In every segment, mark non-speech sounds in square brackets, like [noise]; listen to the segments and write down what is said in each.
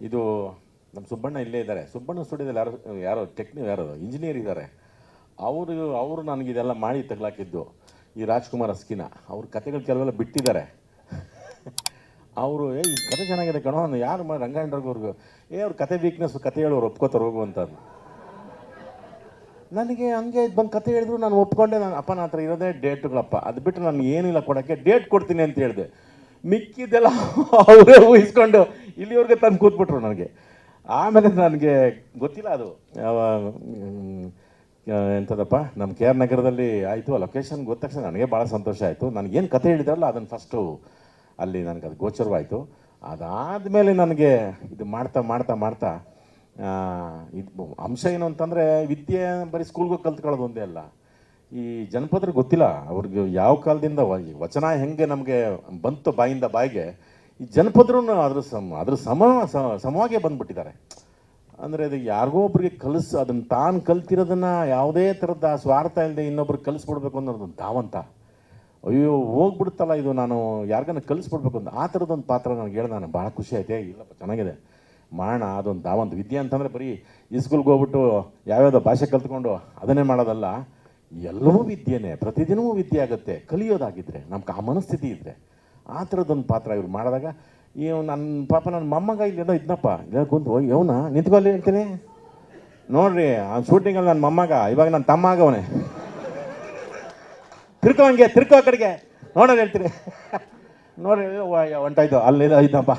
ಇದು ನಮ್ಮ ಸುಬ್ಬಣ್ಣ ಇಲ್ಲೇ ಇದ್ದಾರೆ. ಸುಬ್ಬಣ್ಣ ಸ್ಟುಡಿಯೋದಲ್ಲಿ ಯಾರು, ಯಾರೋ ಟೆಕ್ನಿ ಯಾರು ಇಂಜಿನಿಯರ್ ಇದ್ದಾರೆ. ಅವರು ಅವರು ನನಗೆ ಇದೆಲ್ಲ ಮಾಡಿ ತಗ್ಲಾಕಿದ್ದು ಈ ರಾಜ್ಕುಮಾರ್ ಅಸ್ಕಿನ ಅವ್ರ ಕತೆಗಳು ಕೆಲವೆಲ್ಲ ಬಿಟ್ಟಿದ್ದಾರೆ. ಅವರು, ಏ, ಈ ಕತೆ ಚೆನ್ನಾಗಿದೆ ಕಣೋ ಅನ್ನೋ ಯಾರು ಮಾಡಿ ರಂಗಾಯಣವ್ರಿಗೂ ಏ, ಅವ್ರ ಕತೆ ವೀಕ್ನೆಸ್ ಕತೆ ಹೇಳೋರು ಒಪ್ಕೋತಾರೆ, ಹೋಗು ಅಂತ ನನಗೆ ಹಂಗೆ ಬಂದು ಕತೆ ಹೇಳಿದ್ರು, ನಾನು ಒಪ್ಕೊಂಡೆ, ನಾನು ಅಪ್ಪ ಹತ್ರ ಇರೋದೇ ಡೇಟ್ಗಳಪ್ಪ. ಅದು ಬಿಟ್ಟು ನಾನು ಏನಿಲ್ಲ ಕೊಡೋಕ್ಕೆ, ಡೇಟ್ ಕೊಡ್ತೀನಿ ಅಂತ ಹೇಳಿದೆ. ಮಿಕ್ಕಿದ್ದೆಲ್ಲ ಅವರೇ ಊಹಿಸ್ಕೊಂಡು ಇಲ್ಲಿವರೆಗೆ ತಂದು ಕೂತ್ಬಿಟ್ರು ನನಗೆ. ಆಮೇಲೆ ನನಗೆ ಗೊತ್ತಿಲ್ಲ ಅದು. ಎಂಥದಪ್ಪ ನಮ್ಮ ಕೆ ಆರ್ ನಗರದಲ್ಲಿ ಆಯಿತು ಲೊಕೇಶನ್ ಗೊತ್ತ ತಕ್ಷಣ ನನಗೆ ಭಾಳ ಸಂತೋಷ ಆಯಿತು. ನನಗೇನು ಕತೆ ಹೇಳಿದ್ರಲ್ಲ, ಅದನ್ನು ಫಸ್ಟು ಅಲ್ಲಿ ನನಗೆ ಅದು ಗೋಚರವಾಯಿತು. ಅದಾದಮೇಲೆ ನನಗೆ ಇದು ಮಾಡ್ತಾ ಮಾಡ್ತಾ ಮಾಡ್ತಾ ಇದು ಅಂಶ ಏನು ಅಂತಂದರೆ, ವಿದ್ಯೆ ಬರೀ ಸ್ಕೂಲ್ಗೆ ಕಲ್ತ್ಕೊಳ್ಳೋದು ಒಂದೇ ಅಲ್ಲ. ಈ ಜನಪದರು ಗೊತ್ತಿಲ್ಲ, ಅವ್ರಿಗೆ ಯಾವ ಕಾಲದಿಂದ ವಚನ ಹೆಂಗೆ ನಮಗೆ ಬಂತು ಬಾಯಿಂದ ಬಾಯಿಗೆ ಈ ಜನಪದರು ಅದ್ರ ಸಮ ಅದ್ರ ಸಮ ಸಮವಾಗೇ ಬಂದ್ಬಿಟ್ಟಿದ್ದಾರೆ. ಅಂದರೆ ಅದು ಯಾರಿಗೋ ಒಬ್ರಿಗೆ ಕಲಿಸ್ ಅದನ್ನು ತಾನು ಕಲ್ತಿರೋದನ್ನ ಯಾವುದೇ ಥರದ ಸ್ವಾರ್ಥ ಇಲ್ಲದೆ ಇನ್ನೊಬ್ರಿಗೆ ಕಲಿಸ್ಬಿಡ್ಬೇಕು ಅನ್ನೋದು ಧಾವಂತ. ಅಯ್ಯೋ, ಹೋಗ್ಬಿಡ್ತಲ್ಲ ಇದು ನಾನು, ಯಾರಿಗಾನ ಕಲಿಸ್ಬಿಡ್ಬೇಕು ಅಂತ. ಆ ಥರದೊಂದು ಪಾತ್ರ ನನಗೆ ಹೇಳ ನಾನು. ಭಾಳ ಖುಷಿ ಆಯ್ತೆ. ಇಲ್ಲಪ್ಪ, ಚೆನ್ನಾಗಿದೆ. ಮಾಡೋಣ ಅದೊಂದು ಧಾವಂತ ವಿದ್ಯೆ ಅಂತಂದರೆ ಬರೀ ಇಸ್ಕೂಲ್ಗೆ ಹೋಗ್ಬಿಟ್ಟು ಯಾವ್ಯಾವುದೋ ಭಾಷೆ ಕಲ್ತ್ಕೊಂಡು ಅದನ್ನೇ ಮಾಡೋದಲ್ಲ. ಎಲ್ಲವೂ ವಿದ್ಯೆನೇ. ಪ್ರತಿದಿನವೂ ವಿದ್ಯೆ ಆಗುತ್ತೆ. ಕಲಿಯೋದಾಗಿದ್ದರೆ ನಮ್ಗೆ ಆ ಮನಸ್ಥಿತಿ ಇದ್ದರೆ ಆ ಥರದ್ದೊಂದು ಪಾತ್ರ ಇವ್ರು ಮಾಡಿದಾಗ ಈ ನನ್ನ ಪಾಪ ನನ್ನ ಮೊಮ್ಮಗ ಇಲ್ಲೆಲ್ಲ ಇದ್ನಪ್ಪ. ಇಲ್ಲ ಕುಂತು ಇವನ ನಿಂತ್ಕೊಳ್ಳಿ ಹೇಳ್ತೀನಿ. ನೋಡ್ರಿ ಆ ಶೂಟಿಂಗಲ್ಲಿ ನನ್ನ ಮೊಮ್ಮಗ, ಇವಾಗ ನನ್ನ ತಮ್ಮ ಆಗವನೇ. ತಿರ್ಕೋ ಹಂಗೆ, ತಿರ್ಕೋ ಆ ಕಡೆಗೆ. ನೋಡೋಣ ಹೇಳ್ತೀನಿ ನೋಡ್ರಿ ಹೊಂಟಾಯ್ತು ಅಲ್ಲಿ ಇದ್ನಪ್ಪ.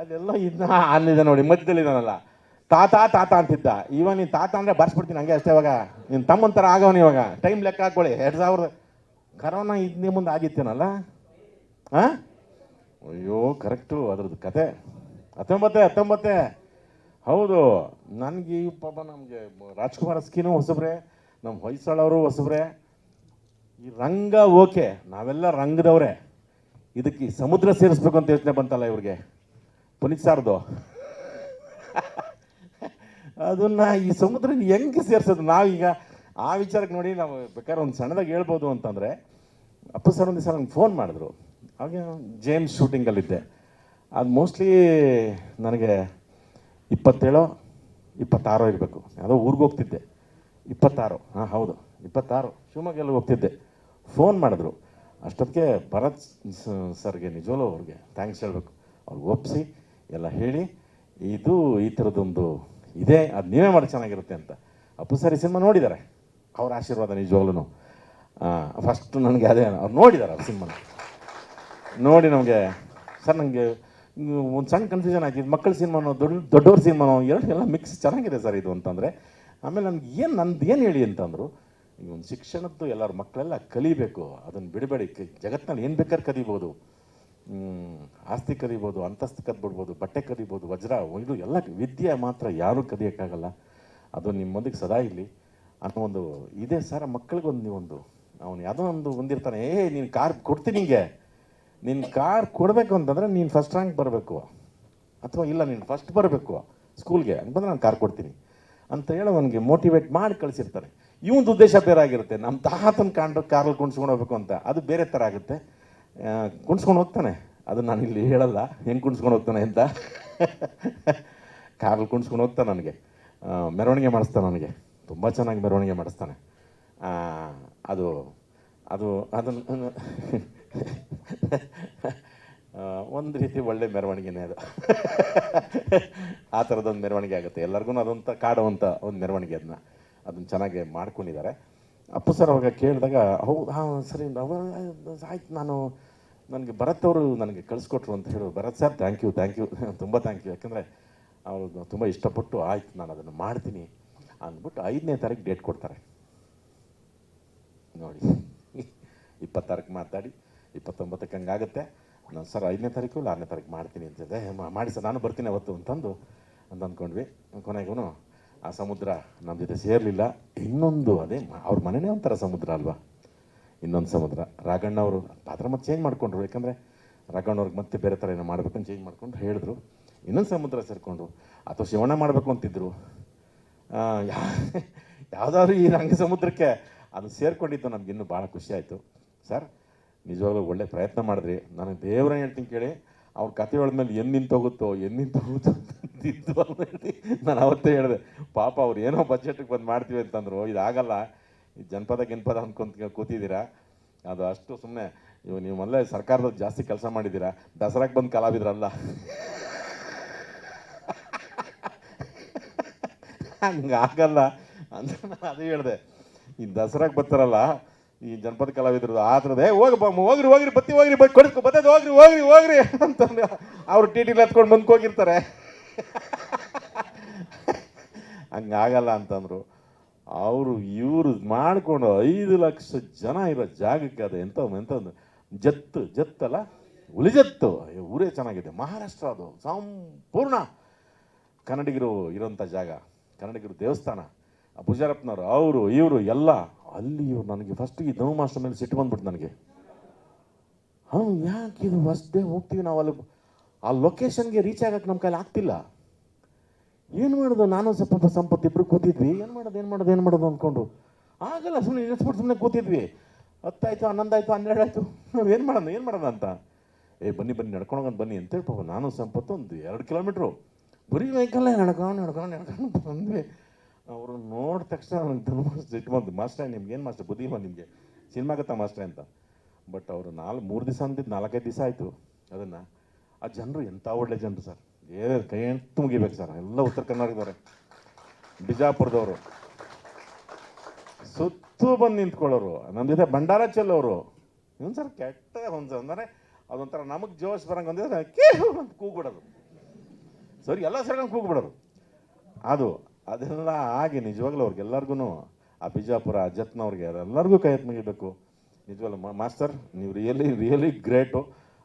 ಅದೆಲ್ಲ ಇದ್ನ ಅಲ್ಲಿದೆ ನೋಡಿ, ಮಧ್ಯದಲ್ಲಿ ನಾನಲ್ಲ ತಾತ ತಾತ ಅಂತಿದ್ದ. ಇವಾಗ ನೀನು ತಾತ ಅಂದರೆ ಬರ್ಸ್ಬಿಡ್ತೀನಿ ಹಂಗೆ ಅಷ್ಟೇ ಇವಾಗ. ನಿನ್ನ ತಮ್ಮನ ಥರ ಆಗವನು ಇವಾಗ. ಟೈಮ್ ಲೆಕ್ಕ ಹಾಕ್ಕೊಳ್ಳಿ. ಎರಡು ಸಾವಿರದ ಕರೋನಾ ನಿಮ್ಮ ಮುಂದೆ ಆಗಿತ್ತೇನಲ್ಲ? ಹಾಂ ಅಯ್ಯೋ ಕರೆಕ್ಟು ಅದ್ರದ್ದು ಕತೆ. ಹತ್ತೊಂಬತ್ತೆ ಹತ್ತೊಂಬತ್ತೆ. ಹೌದು, ನನಗೆ ಪಾಪ ನಮಗೆ ರಾಜ್ಕುಮಾರ್ ಅಸ್ಕಿನೂ ಹೊಸಬ್ರೆ ನಮ್ಮ ಹೊಯ್ಸಳವರು ಹೊಸಬ್ರೆ. ಈ ರಂಗ ಓಕೆ, ನಾವೆಲ್ಲ ರಂಗದವ್ರೆ. ಇದಕ್ಕೆ ಸಮುದ್ರ ಸೇರಿಸ್ಬೇಕು ಅಂತ ಯೋಚನೆ ಬಂತಲ್ಲ ಇವ್ರಿಗೆ. ಪುನೀತ್ ಸಾರ್ದು. ಅದನ್ನ ಈ ಸಮುದ್ರ ಹೆಂಗೆ ಸೇರ್ಸೋದು? ನಾವೀಗ ಆ ವಿಚಾರಕ್ಕೆ ನೋಡಿ ನಾವು ಬೇಕಾದ್ರೆ ಒಂದು ಸಣ್ಣದಾಗಿ ಹೇಳ್ಬೋದು ಅಂತಂದರೆ, ಅಪ್ಪ ಸರ್ ಒಂದು ದಿವಸ ನಂಗೆ ಫೋನ್ ಮಾಡಿದ್ರು. ಹಾಗೆ ಜೇಮ್ಸ್ ಶೂಟಿಂಗಲ್ಲಿದ್ದೆ. ಅದು ಮೋಸ್ಟ್ಲಿ ನನಗೆ ಇಪ್ಪತ್ತೇಳೋ, ಇಪ್ಪತ್ತಾರೋ ಇರಬೇಕು. ಯಾವುದೋ ಊರಿಗೆ ಹೋಗ್ತಿದ್ದೆ. ಇಪ್ಪತ್ತಾರು. ಹಾಂ, ಹೌದು. ಇಪ್ಪತ್ತಾರು. ಶಿವಮೊಗ್ಗೆಲ್ಲ ಹೋಗ್ತಿದ್ದೆ. ಫೋನ್ ಮಾಡಿದ್ರು. ಅಷ್ಟೊತ್ತಿಗೆ ಭರತ್ ಸರ್ಗೆ ನಿಜವಲ್ಲೂ ಅವ್ರಿಗೆ ಥ್ಯಾಂಕ್ಸ್ ಹೇಳಬೇಕು. ಅವ್ರಿಗೆ ಒಪ್ಪಿಸಿ ಎಲ್ಲ ಹೇಳಿ, ಇದು ಈ ಥರದೊಂದು ಇದೆ. ಅದು ನೀವೇ ಮಾಡಿ ಚೆನ್ನಾಗಿರುತ್ತೆ ಅಂತ. ಅಪ್ಪು ಸರ್ ಸಿನಿಮಾ ನೋಡಿದ್ದಾರೆ. ಅವ್ರ ಆಶೀರ್ವಾದ ನಿಜವಾಗ್ಲೂ ಫಸ್ಟ್ ನನಗೆ ಅದೇ ಅವ್ರು ನೋಡಿದ್ದಾರೆ ಆ ಸಿನಿಮಾನ. ನೋಡಿ ನಮಗೆ. ಸರ್ ನನಗೆ ಒಂದು ಸಣ್ಣ ಕನ್ಫ್ಯೂಷನ್ ಆಗಿದೆ. ಮಕ್ಕಳ ಸಿನಿಮಾನೋ ದೊಡ್ಡ ದೊಡ್ಡವ್ರ ಸಿನಿಮಾನೋ ಎರಡು ಎಲ್ಲ ಮಿಕ್ಸ್ ಚೆನ್ನಾಗಿದೆ ಸರ್ ಇದು ಅಂತಂದರೆ. ಆಮೇಲೆ ನನಗೆ ಏನು ನಂದು ಏನು ಹೇಳಿ ಅಂತಂದರು, ಈ ಒಂದು ಶಿಕ್ಷಣದ್ದು ಎಲ್ಲರ ಮಕ್ಕಳೆಲ್ಲ ಕಲಿಬೇಕು. ಅದನ್ನು ಬಿಡಬೇಡಿ. ಜಗತ್ತಿನಲ್ಲಿ ಏನು ಬೇಕಾದ್ರೆ ಕಲಿಬೋದು ಆಸ್ತಿ ಕದಿಬೋದು, ಅಂತಸ್ತು ಕದ್ಬಿಡ್ಬೋದು, ಬಟ್ಟೆ ಕದಿಬೋದು, ವಜ್ರ, ಇದು ಎಲ್ಲ ವಿದ್ಯೆ ಮಾತ್ರ ಯಾರೂ ಕದಿಯೋಕ್ಕಾಗಲ್ಲ. ಅದು ನಿಮ್ಮೊಂದಿಗೆ ಸದಾ ಇರಲಿ. ಅನ್ನೋ ಒಂದು ಇದೆ ಸರ್. ಮಕ್ಕಳಿಗೊಂದು ನೀವೊಂದು ಅವನು ಯಾವುದೋ ಒಂದು ಹೊಂದಿರ್ತಾನೆ ಏ, ನೀನು ಕಾರ್ ಕೊಡ್ತೀನಿ ನಿಂಗೆ. ನಿನ್ನ ಕಾರ್ ಕೊಡಬೇಕು ಅಂತಂದರೆ ನೀನು ಫಸ್ಟ್ ರ್ಯಾಂಕ್ ಬರಬೇಕು. ಅಥವಾ ಇಲ್ಲ, ನೀನು ಫಸ್ಟ್ ಬರಬೇಕು ಸ್ಕೂಲ್ಗೆ ಹಂಗೆ ಬಂದ್ರೆ ನಾನು ಕಾರ್ ಕೊಡ್ತೀನಿ. ಅಂತ ಹೇಳಿ ಅವನಿಗೆ ಮೋಟಿವೇಟ್ ಮಾಡಿ ಕಳಿಸಿರ್ತಾರೆ. ಇವೊಂದು ಉದ್ದೇಶ ಬೇರೆ ಆಗಿರುತ್ತೆ. ನಮ್ಮ ತಾತನ ಕಾಂಡ್ ಕಾರಲ್ಲಿ ಕುಣಿಸ್ಕೊಂಡು ಹೋಗ್ಬೇಕು ಅಂತ. ಅದು ಬೇರೆ ಥರ ಆಗುತ್ತೆ. ಕುಣಿಸ್ಕೊಂಡು ಹೋಗ್ತಾನೆ. ಅದು ನಾನು ಇಲ್ಲಿ ಹೇಳಲ್ಲ. ಹೆಂಗೆ ಕುಣಿಸ್ಕೊಂಡು ಹೋಗ್ತಾನೆ ಅಂತ. ಕಾರಲ್ಲಿ ಕುಣಿಸ್ಕೊಂಡು ಹೋಗ್ತಾನೆ ನನಗೆ ಮೆರವಣಿಗೆ ಮಾಡಿಸ್ತಾನೆ ನನಗೆ ತುಂಬ ಚೆನ್ನಾಗಿ ಮೆರವಣಿಗೆ ಮಾಡಿಸ್ತಾನೆ. ಅದು ಅದು ಅದನ್ನು [laughs] ಒಂದು ರೀತಿ ಒಳ್ಳೆ ಮೆರವಣಿಗೆನೇ ಅದು. ಆ ಥರದೊಂದು ಮೆರವಣಿಗೆ ಆಗುತ್ತೆ. ಎಲ್ಲರಿಗೂ ಅದೊಂಥ ಕಾಡುವಂಥ ಒಂದು ಮೆರವಣಿಗೆ ಅದನ್ನ ಅದನ್ನು ಚೆನ್ನಾಗಿ ಮಾಡ್ಕೊಂಡಿದ್ದಾರೆ ಅಪ್ಪು ಸರ್ ಅವಾಗ ಕೇಳಿದಾಗ, ಹೌದು, ಹಾಂ, ಸರಿ ಆಯ್ತು, ನಾನು ನನಗೆ ಭರತ್ ಅವರು ನನಗೆ ಕಳಿಸ್ಕೊಟ್ರು ಅಂತ ಹೇಳಿ. Bharat sir thank you thank you ತುಂಬ ಥ್ಯಾಂಕ್ ಯು ಯಾಕಂದರೆ ಅವರು ತುಂಬ ಇಷ್ಟಪಟ್ಟು, ಆಯ್ತು, ನಾನು ಅದನ್ನು ಮಾಡ್ತೀನಿ. ಅಂದ್ಬಿಟ್ಟು ಐದನೇ ತಾರೀಕು ಡೇಟ್ ಕೊಡ್ತಾರೆ. ಹಂಗಾಗುತ್ತೆ. ನಾನು ಸರ್ ಐದನೇ ತಾರೀಕು, ಇಲ್ಲ ಆರನೇ ತಾರೀಕು ಮಾಡ್ತೀನಿ ಅಂತಿದ್ದೆ "ಮ- ಮಾಡಿ ಸರ್, ನಾನು ಬರ್ತೀನಿ ಅವತ್ತು ಅಂತಂದು, ಅಂತ ಅಂದ್ಕೊಂಡ್ವಿ. ಕೊನೆಗೂ ಆ ಸಮುದ್ರ ನಮ್ಮ ಜೊತೆ ಸೇರಲಿಲ್ಲ. ಇನ್ನೊಂದು ಅದೇ ಅವ್ರ ಮನೆಯೇ ಒಂಥರ ಸಮುದ್ರ ಅಲ್ವಾ? ಇನ್ನೊಂದು ಸಮುದ್ರ. ರಾಘಣ್ಣ ಅವರು, ಪಾತ್ರ ಮತ್ತೆ ಚೇಂಜ್ ಮಾಡ್ಕೊಂಡ್ರು. ಯಾಕಂದರೆ ರಾಘಣ್ಣವ್ರಿಗೆ ಮತ್ತೆ ಬೇರೆ ಥರ ಏನೋ ಮಾಡಬೇಕು ಅಂತ ಚೇಂಜ್ ಮಾಡ್ಕೊಂಡು ಹೇಳಿದ್ರು. ಇನ್ನೊಂದು ಸಮುದ್ರ ಸೇರಿಕೊಂಡ್ರು. ಅಥವಾ ಶಿವಣ್ಣ ಮಾಡಬೇಕು ಅಂತಿದ್ರು. ಯಾವ್ದಾದ್ರು ಈ ರಂಗ ಸಮುದ್ರಕ್ಕೆ ಅದು ಸೇರಿಕೊಂಡಿದ್ದು ನಮಗಿನ್ನೂ ಭಾಳ ಖುಷಿ ಆಯಿತು. ಸರ್ ನಿಜವಾಗ್ಲೂ ಒಳ್ಳೆ ಪ್ರಯತ್ನ ಮಾಡಿದ್ರಿ. ನನಗೆ ದೇವ್ರನ್ನ ಹೇಳ್ತೀನಿ ಕೇಳಿ, ಅವ್ರ ಕತೆ ಹೇಳಿದ್ಮೇಲೆ ಹೋಗುತ್ತೋ, ಎನ್ ನಿಂತು ಹೋಗುತ್ತೋ ಅಂತಿದ್ದು ಆಮೇಲೆ ನಾನು ಅವತ್ತೇ ಹೇಳಿದೆ. ಪಾಪ ಅವ್ರು ಏನೋ ಬಜೆಟ್ಗೆ ಬಂದು ಮಾಡ್ತೀವಿ ಅಂತಂದ್ರು ಇದಾಗಲ್ಲ ಈ ಜನಪದ, ಗಿನ್ಪದ ಅಂದ್ಕೊಂತ ಕೂತಿದ್ದೀರಾ ಅದು ಅಷ್ಟು ಸುಮ್ಮನೆ ಇವು ನೀವು ಮೊದಲೇ ಸರ್ಕಾರದಲ್ಲಿ ಜಾಸ್ತಿ ಕೆಲಸ ಮಾಡಿದ್ದೀರಾ ದಸರಾಗೆ ಬಂದು ಕಲಾವಿದ್ರಲ್ಲ? ಹಂಗಾಗಲ್ಲ ಅಂತ ನಾನು ಅದೇ ಹೇಳಿದೆ. ಈ ದಸರಾಗೆ ಬರ್ತಾರಲ್ಲ ಈ ಜನಪದ ಕಲಾವಿದ್ರು ಆ ಥರದ ಏ ಹೋಗಪ್ಪ ಹೋಗ್ರಿ ಹೋಗ್ರಿ, ಬತ್ತಿ ಹೋಗ್ರಿ ಬತ್ತಿ ಕೊಡಿಸ್ಕೊ ಬತ್ತದ ಹೋಗ್ರಿ ಹೋಗ್ರಿ ಹೋಗ್ರಿ [laughs] ಅಂತಂದು ಅವ್ರು ಟಿ ಟಿಲಿ ಹತ್ಕೊಂಡು ಬಂದು ಹೋಗಿರ್ತಾರೆ [laughs] ಹಂಗಾಗಲ್ಲ ಅಂತಂದ್ರು. ಅವರು ಇವರು ಮಾಡಿಕೊಂಡು ಐದು ಲಕ್ಷ ಜನ ಇರೋ ಜಾಗಕ್ಕೆ ಅದು ಎಂತ ಎಂಥದ್ದು ಜತ್ತು, ಜತ್ತಲ್ಲ ಉಳಿಜತ್ತು ಊರೇ ಚೆನ್ನಾಗಿದೆ. ಮಹಾರಾಷ್ಟ್ರ ಅದು, ಸಂಪೂರ್ಣ ಕನ್ನಡಿಗರು ಇರೋಂಥ ಜಾಗ, ಕನ್ನಡಿಗರು ದೇವಸ್ಥಾನ. ಪೂಜಾರಪ್ಪನವರು ಅವರು, ಇವರು ಎಲ್ಲ, ಅಲ್ಲಿ ಇವ್ರು ನನಗೆ ಫಸ್ಟ್ ಈ ಧನು ಮಾಸ್ಟರ್ ಮೇಲೆ ಸಿಟ್ಟು ಬಂದ್ಬಿಟ್ಟು ನನಗೆ. ಹಾಂ ಯಾಕೆ ಇದು ಡೇ ಹೋಗ್ತೀವಿ ನಾವು ಅಲ್ಲಿ ಆ ಲೊಕೇಶನ್ಗೆ ರೀಚ್ ಆಗಕ್ಕೆ ನಮ್ಮ ಕೈಲಿ ಆಗ್ತಿಲ್ಲ. ಏನು ಮಾಡೋದು? ನಾನು ಸ್ವಲ್ಪ ಸಂಪತ್ತು ಇಬ್ಬರು ಕೂತಿದ್ವಿ. ಏನು ಮಾಡೋದು ಏನು ಮಾಡೋದು ಏನು ಮಾಡೋದು ಅಂದ್ಕೊಂಡು. ಆಗಲ್ಲ ಸುಮ್ಮನೆ ನಿಲ್ಲಿಸ್ಬಿಟ್ಟು ಸುಮ್ಮನೆ ಕೂತಿದ್ವಿ. ಹತ್ತಾಯ್ತು, ಹನ್ನೊಂದಾಯ್ತು ಹನ್ನೆರಡು ಆಯ್ತು ನಾವು ಏನು ಮಾಡೋಣ ಏನು ಮಾಡೋಣ ಅಂತ. ಏ, ಬನ್ನಿ ಬನ್ನಿ ನಡ್ಕೊಂಡೋಗಂತ ಬನ್ನಿ ಅಂತೇಳಿ ಪಾಪ. ನಾನು ಸಂಪತ್ತು ಒಂದು ಎರಡು ಕಿಲೋಮೀಟ್ರು ಬರೀ ವೆಹಿಕಲ್ಲೇ ನಡ್ಕೊಂಡು ನಡ್ಕೊಂಡು ನಡ್ಕೊಂಡು ಬಂದ್ವಿ. ಅವರು ನೋಡಿದ ತಕ್ಷಣ ನನಗೆ ಧನುಮಾಸ್ ಸಿಟ್ಟು ಬಂದು ಮಾಸ್ಟ್ರೇ, ನಿಮ್ಗೆ ಏನು ಮಾಸ್ಟರ್, ಬುದ್ಧಿ ಬಂದು ನಿಮಗೆ? ಸಿನಿಮಾಗತ್ತ ಮಾಸ್ಟ್ರ ಅಂತ? ಬಟ್ ಅವರು ನಾಲ್ಕು ಮೂರು ದಿವಸ ಅಂದಿದ್ದು ನಾಲ್ಕೈದು ದಿವಸ ಆಯಿತು ಅದನ್ನು. ಆ ಜನರು ಎಂಥ ಒಳ್ಳೆ ಜನರು ಸರ್. ಏ, ಕೈ ಎಂಟು ಮುಗಿಬೇಕು ಸರ್. ಎಲ್ಲ ಉತ್ತರ ಕರ್ನಾಟಕದವ್ರೆ. ಬಿಜಾಪುರದವರು. ಸುತ್ತು ಬಂದು ನಿಂತ್ಕೊಳ್ಳೋರು. ನಮ್ಮ ಜೊತೆ ಭಂಡಾರ ಚೆಲ್ಲೋರು ಇವ್ನು ಸರ್ ಕೆಟ್ಟ ಒಂದು ಅಂದರೆ ಅದೊಂಥರ ನಮಗೆ ಜೋಶ್ ಬರಂಗೆ ಒಂದಿದ್ರೆ ಕೇ ಅಂತ ಕೂಗ್ಬಿಡೋದು. ಸರಿ, ಎಲ್ಲ ಸೇರ್ಕೊಂಡು ಕೂಗ್ಬಿಡೋರು ಅದು ಅದೆಲ್ಲ ಆಗಿ ನಿಜವಾಗ್ಲೂ ಅವ್ರಿಗೆಲ್ಲರಿಗೂ ಆ ಬಿಜಾಪುರ ಅಜತ್ನವ್ರಿಗೆ ಎಲ್ಲರಿಗೂ ಕೈ ಮುಗಿಬೇಕು. ನಿಜವಾಗ್ಲೂ ಮಾಸ್ಟರ್, ನೀವು ರಿಯಲಿ ರಿಯಲಿ ಗ್ರೇಟು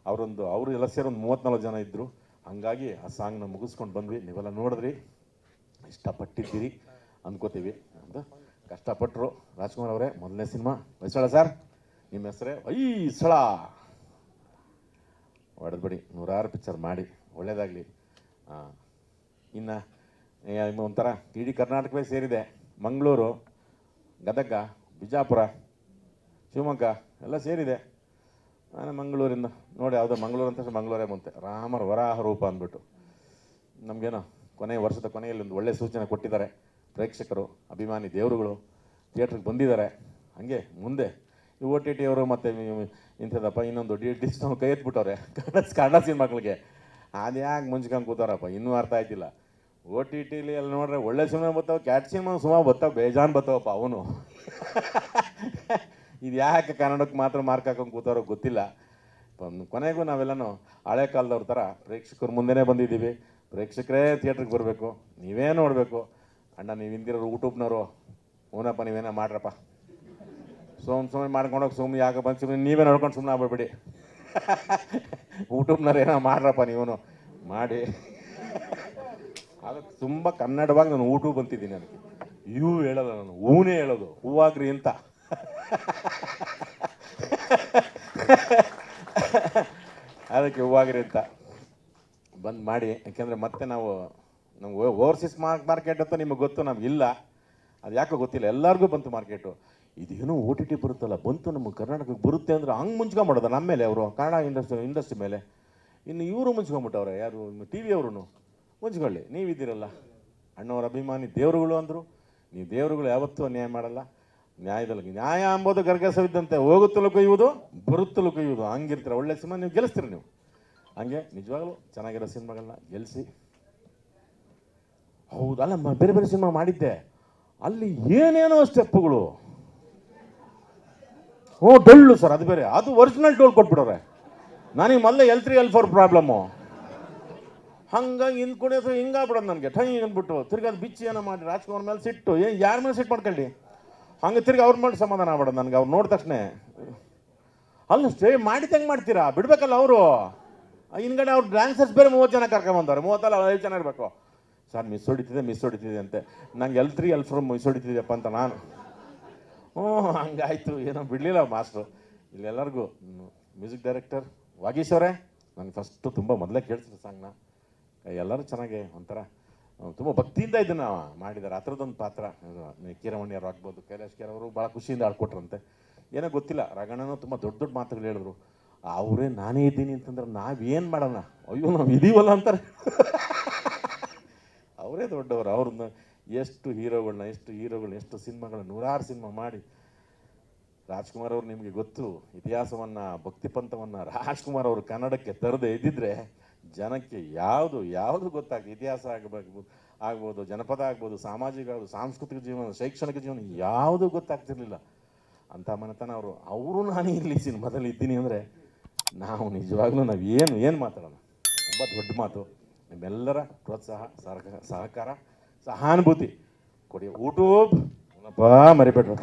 ಅವರೊಂದು, ಅವರು ಎಲ್ಲ ಸೇರಿ ಒಂದು ಮೂವತ್ತ್ನಾಲ್ಕು ಜನ ಇದ್ದರು ಹಂಗಾಗಿ ಆ ಸಾಂಗ್ನ ಮುಗಿಸ್ಕೊಂಡು ಬಂದ್ವಿ. ನೀವೆಲ್ಲ ನೋಡಿದ್ರಿ. ಇಷ್ಟಪಟ್ಟಿದ್ದೀರಿ ಅಂದ್ಕೋತೀವಿ ಅಂತ ಕಷ್ಟಪಟ್ಟರು ರಾಜ್ಕುಮಾರ್ ಅವರೇ, ಮೊದಲನೇ ಸಿನಿಮಾ. ಹೊಯ್ಸಳ ಸರ್ ನಿಮ್ಮ ಹೆಸರೇ? ಹೊಯ್ಸಳ. ಹೊಡೆದ್ಬಿಡಿ. ನೂರಾರು ಪಿಕ್ಚರ್ ಮಾಡಿ. ಒಳ್ಳೇದಾಗಲಿ. ಇನ್ನು ಒಂಥರ ಇಡೀ ಕರ್ನಾಟಕವೇ ಸೇರಿದೆ. ಮಂಗಳೂರು, ಗದಗ, ಬಿಜಾಪುರ, ಶಿವಮೊಗ್ಗ ಎಲ್ಲ ಸೇರಿದೆ. ನಾನು ಮಂಗಳೂರಿಂದ ನೋಡಿ ಯಾವುದೋ ಮಂಗಳೂರು ಅಂತ ಮಂಗಳೂರೇ ಮುಂತೆ ರಾಮರ ವರಾಹ ರೂಪ ಅಂದ್ಬಿಟ್ಟು. ನಮಗೇನೋ ಕೊನೆಯ ವರ್ಷದ ಕೊನೆಯಲ್ಲಿ ಒಂದು ಒಳ್ಳೆಯ ಸೂಚನೆ ಕೊಟ್ಟಿದ್ದಾರೆ. ಪ್ರೇಕ್ಷಕರು, ಅಭಿಮಾನಿ ದೇವರುಗಳು, ಥಿಯೇಟ್ರಿಗೆ ಬಂದಿದ್ದಾರೆ. ಹಾಗೆ ಮುಂದೆ ಈ ಓ ಟಿ ಟಿ ಅವರು ಮತ್ತು ಇಂಥದ್ದಪ್ಪ ಇನ್ನೊಂದು ಡಿ ಡಿಸ್ಟ್ ಕೈ ಎತ್ಬಿಟ್ಟವ್ರೆ. [laughs] ಕನ್ನಡ ಕನ್ನಡ ಸಿನಿಮಾಗಳಿಗೆ. ಅದು ಯಾಕೆ ಮುಂಚ್ಕೊಂಡು ಕೂತಾರಪ್ಪ? ಇನ್ನೂ ಅರ್ಥ ಆಯ್ತಿಲ್ಲ. ಓ ಟಿ ಟಿಲಿ ಎಲ್ಲ ನೋಡ್ರೆ ಒಳ್ಳೆ ಸಿನಿಮಾ ಬರ್ತಾವೆ ಕ್ಯಾಟ್ ಸಿನಿಮಾ ಸುಮಾರು ಬರ್ತಾವೆ, ಬೇಜಾನ್ ಬರ್ತಾವಪ್ಪ ಅವನು. [laughs] ಇದು ಯಾಕೆ ಕನ್ನಡಕ್ಕೆ ಮಾತ್ರ ಮಾರ್ಕ್ ಹಾಕೊಂಡು ಕೂತಾರೋ ಗೊತ್ತಿಲ್ಲ. ಕೊನೆಗೂ ನಾವೆಲ್ಲನೂ ಹಳೆ ಕಾಲದವ್ರ ಥರ ಪ್ರೇಕ್ಷಕರು ಮುಂದೆನೇ ಬಂದಿದ್ದೀವಿ. ಪ್ರೇಕ್ಷಕರೇ ಥಿಯೇಟ್ರಿಗೆ ಬರಬೇಕು, ನೀವೇ ನೋಡಬೇಕು. ಅಣ್ಣ, ನೀವು ಹಿಂದಿರೋರು ಯೂಟ್ಯೂಬ್ನವರು ಹೂನಪ್ಪ, ನೀವೇನೋ ಮಾಡ್ರಪ್ಪ. ಸೋಮ್ ಸುಮ್ಮನೆ ಮಾಡ್ಕೊಂಡೋಗಿ ಸುಮ್ಮನೆ ಯಾಕೆ ಬಂದು ಸುಮ್ಮನೆ ನೀವೇ ನೋಡ್ಕೊಂಡು ಸುಮ್ಮನೆ ಆಗ್ಬಿಡ್ಬೇಡಿ. [laughs] ಯೂಟ್ಯೂಬ್ನವ್ರು ಏನೋ ಮಾಡ್ರಪ್ಪ ನೀವನು. ಮಾಡಿ. ಅದಕ್ಕೆ ತುಂಬ ಕನ್ನಡವಾಗಿ ನಾನು ಊಟು ಬಂತಿದ್ದೀನಿ ನನಗೆ ಇವು ಹೇಳೋದು ನಾನು ಹೂನೇ ಹೇಳೋದು, ಹೂವಾಗ್ರಿ ಅಂತ. ಅದಕ್ಕೆ ಹೂವಾಗ್ರಿ ಅಂತ. ಬಂದು ಮಾಡಿ, ಯಾಕೆಂದರೆ ಮತ್ತೆ ನಾವು, ನಮ್ಗೆ ಓವರ್ಸೀಸ್ ಮಾರ್ಕ್ ಮಾರ್ಕೆಟ್ ಅಂತ ನಿಮಗೆ ಗೊತ್ತು, ನಮ್ಗೆ ಇಲ್ಲ. ಅದು ಯಾಕೋ ಗೊತ್ತಿಲ್ಲ, ಎಲ್ಲರಿಗೂ ಬಂತು ಮಾರ್ಕೆಟು ಇದೇನೋ ಓ ಟಿ ಟಿ ಬರುತ್ತಲ್ಲ, ಬಂತು ನಮ್ಮ ಕರ್ನಾಟಕಕ್ಕೆ ಬರುತ್ತೆ ಅಂದ್ರೆ ಹಂಗೆ ಮುಂಚ್ಕೊಂಬಿಡೋದು ನಮ್ಮ ಮೇಲೆ ಅವರು, ಕನ್ನಡ ಇಂಡಸ್ಟ್ರಿ ಇಂಡಸ್ಟ್ರಿ ಮೇಲೆ. ಇನ್ನು ಇವರು ಮುಂಚ್ಕೊಂಬಿಟ್ಟವ್ರೆ ಯಾರು ಟಿ ವಿ ಅವರು ಮುಂಚ್ಕೊಳ್ಳಿ ನೀವಿದ್ದೀರಲ್ಲ. ಅಣ್ಣವರ ಅಭಿಮಾನಿ ದೇವರುಗಳು ಅಂದರು. ನೀವು ದೇವರುಗಳು ಯಾವತ್ತೂ ಅನ್ಯಾಯ ಮಾಡಲ್ಲ. ನ್ಯಾಯದಲ್ಲಿ ನ್ಯಾಯ ಅಂಬೋದು ಗರ್ಗಸವಿದ್ದಂತೆ ಹೋಗುತ್ತಲೂ ಕೊಯ್ಯುವುದು, ಬರುತ್ತಲೂ ಕೊಯ್ಯುವುದು. ಹಂಗಿರ್ತೀರ. ಒಳ್ಳೆ ಸಿನಿಮಾ ನೀವು ಗೆಲ್ಲಿಸ್ತೀರಿ ನೀವು. ಹಂಗೆ ನಿಜವಾಗ್ಲೂ ಚೆನ್ನಾಗಿರೋ ಸಿನಿಮಾಗಳನ್ನ ಗೆಲ್ಲಿಸಿ. ಹೌದಲ್ಲ ಬೇರೆ ಬೇರೆ ಸಿನಿಮಾ ಮಾಡಿದ್ದೆ. ಅಲ್ಲಿ ಏನೇನೋ ಸ್ಟೆಪ್ಪುಗಳು. ಹ್ಞೂ ಡೊಳ್ಳು ಸರ್, ಅದು ಬೇರೆ. ಅದು ಒರಿಜಿನಲ್ ಡೋಲ್ ಕೊಟ್ಬಿಡೋರೆ. ನನಗೆ ಮೊದಲೇ L three L four problem ಹಂಗಾಗಿ ಇಲ್ಲಿ ಕುಣಿಯೋದು ಹಿಂಗಾಗ್ಬಿಡೋದು ನನಗೆ. ಟೈ ಅಂದ್ಬಿಟ್ಟು ತಿರ್ಗಿ ಅದು ಬಿಚ್ಚಿ ಏನೋ ಮಾಡಿ ರಾಜ್ಕುಮಾರ್ ಮೇಲೆ ಸಿಟ್ಟು. ಏನು ಯಾರ ಮೇಲೆ ಸಿಟ್ಟು ಮಾಡ್ಕೊಳ್ಳಿ? ಹಂಗೆ ತಿರ್ಗಿ ಅವ್ರ ಮಾಡಿ ಸಮಾಧಾನ ಆಗ್ಬಿಡೋದು ನನಗೆ. ಅವ್ರು ನೋಡಿದ ತಕ್ಷಣ. ಅಲ್ಲ, ಸ್ಟೇ ಮಾಡಿದ ಹೆಂಗೆ ಮಾಡ್ತೀರಾ? ಬಿಡಬೇಕಲ್ಲ ಅವರು. ಹಿಂದ್ಗಡೆ ಅವ್ರು ಡ್ಯಾನ್ಸರ್ಸ್ ಬೇರೆ ಮೂವತ್ತು ಜನ ಕರ್ಕೊಂಬಂದವ್ರೆ. ಮೂವತ್ತಲ್ಲ ಐದು ಜನ ಇರಬೇಕು. ಸರ್ ಮಿಸ್ ಹೊಡಿತಿದೆ ಮಿಸ್ ಹೊಡಿತಿದೆ ಅಂತೆ. ನಂಗೆ L three L from miss ಹೊಡಿತಿದ್ಯಪ್ಪ ಅಂತ ನಾನು. ಹ್ಞೂ, ಹಂಗಾಯ್ತು. ಏನೋ ಬಿಡಲಿಲ್ಲ ಮಾಸ್ಟ್ರು ಇಲ್ಲೆಲ್ಲರಿಗೂ. ಮ್ಯೂಸಿಕ್ ಡೈರೆಕ್ಟರ್ ವಾಗೀಶ್ ಅವರೇ ನನಗೆ ಫಸ್ಟು ತುಂಬ ಮೊದಲೇ ಕೇಳ್ತಿದ್ರು ಸಾಂಗ್ನ ಎಲ್ಲರೂ ಚೆನ್ನಾಗಿ ಒಂಥರ ತುಂಬ ಭಕ್ತಿಯಿಂದ ಇದನ್ನು ಮಾಡಿದ್ದಾರೆ. ಆ ಥರದೊಂದು ಪಾತ್ರ ಕೀರವಣ್ಯರು ಆಗ್ಬೋದು, ಕೈಲಾಶ್ ಕೇರ್ ಅವರು ಭಾಳ ಖುಷಿಯಿಂದ ಆಡ್ಕೊಟ್ರಂತೆ. ಏನೋ ಗೊತ್ತಿಲ್ಲ, ರಾಘಣ್ಣನೂ ತುಂಬ ದೊಡ್ಡ ದೊಡ್ಡ ಮಾತುಗಳು ಹೇಳಿದ್ರು. ಅವರೇ, ನಾನೇ ಇದ್ದೀನಿ ಅಂತಂದ್ರೆ ನಾವೇನು ಮಾಡೋಣ? ಅಯ್ಯೋ, ನಾವು ಇದೀವಲ್ಲ ಅಂತಾರೆ. [laughs] ಅವರೇ ದೊಡ್ಡವರು, ಅವ್ರನ್ನ ಎಷ್ಟು ಹೀರೋಗಳನ್ನ ಎಷ್ಟು ಹೀರೋಗಳನ್ನ ಎಷ್ಟು ಸಿನಿಮಾಗಳನ್ನ ನೂರಾರು ಸಿನಿಮಾ ಮಾಡಿ, ರಾಜ್ಕುಮಾರ್ ಅವರು ನಿಮಗೆ ಗೊತ್ತು, ಇತಿಹಾಸವನ್ನು ಭಕ್ತಿ ಪಂಥವನ್ನು ರಾಜ್ಕುಮಾರ್ ಅವರು ಕನ್ನಡಕ್ಕೆ ತರದೆ ಇದ್ದಿದ್ರೆ ಜನಕ್ಕೆ ಯಾವುದು ಯಾವುದು ಗೊತ್ತಾಗ್ತದೆ ಇತಿಹಾಸ ಆಗಬೇಕು, ಆಗ್ಬೋದು, ಜನಪದ ಆಗ್ಬೋದು, ಸಾಮಾಜಿಕ ಆಗ್ಬೋದು, ಸಾಂಸ್ಕೃತಿಕ ಜೀವನ, ಶೈಕ್ಷಣಿಕ ಜೀವನ, ಯಾವುದು ಗೊತ್ತಾಗ್ತಿರ್ಲಿಲ್ಲ. ಅಂತ ಮನೆತನ ಅವರು ಅವರು ನಾನು ಇಲ್ಲಿ ಸಿನಿಮಾದಲ್ಲಿ ಇದ್ದೀನಿ ಅಂದರೆ ನಾವು ನಿಜವಾಗ್ಲೂ ನಾವು ಏನು ಏನು ಮಾತಾಡೋಣ? ತುಂಬ ದೊಡ್ಡ ಮಾತು. ನಿಮ್ಮೆಲ್ಲರ ಪ್ರೋತ್ಸಾಹ ಸಹಕಾರ ಸಹಕಾರ, ಸಹಾನುಭೂತಿ. ಕೊಡಿ, ಯೂಟ್ಯೂಬ್ ಮರಿಬೇಡ್ರಿ.